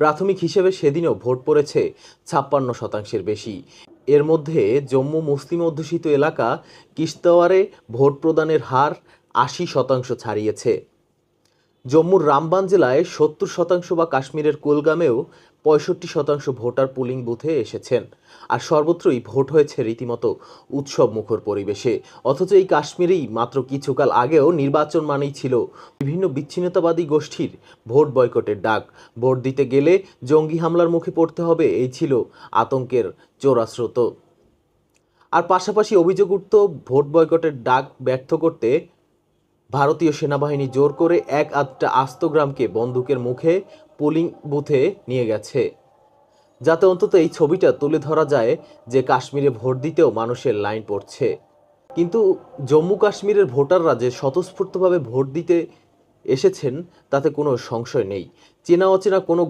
প্রাথমিক হিসেবে সেদিনও ভোট পড়েছে ছাপ্পান্ন শতাংশের বেশি। এর মধ্যে জম্মু মুসলিম অধ্যুষিত এলাকা কিস্তওয়ারে ভোট প্রদানের হার আশি শতাংশ ছাড়িয়েছে। জম্মুর রামবান জেলায় সত্তর শতাংশ বা কাশ্মীরের কুলগামেও পঁয়ষট্টি শতাংশ ভোটার পুলিং বুথে এসেছেন। আর সর্বত্রই ভোট হয়েছে রীতিমতো উৎসব মুখর পরিবেশে। অথচ এই কাশ্মীরেই মাত্র কিছুকাল আগেও নির্বাচন মানেই ছিল বিভিন্ন বিচ্ছিন্নতাবাদী গোষ্ঠীর ভোট বয়কটের ডাক। ভোট দিতে গেলে জঙ্গি হামলার মুখে পড়তে হবে, এই ছিল আতঙ্কের চোরাস্রোত। আর পাশাপাশি অভিযোগ উঠত, ভোট বয়কটের ডাক ব্যর্থ করতে ভারতীয় সেনাবাহিনী জোর করে এক আধটা আস্ত গ্রামকে বন্দুকের মুখে পোলিং বুথে নিয়ে গেছে। যাতে অন্তত এই ছবিটা তুলে ধরা যায় যে কাশ্মীরে ভোট দিতেও মানুষের লাইন পড়ছে। কিন্তু জম্মু কাশ্মীরের ভোটাররা যে স্বতঃস্ফূর্তভাবে ভোট দিতে এসেছেন, তাতে কোনো সংশয় নেই। চেনা অচেনা কোনো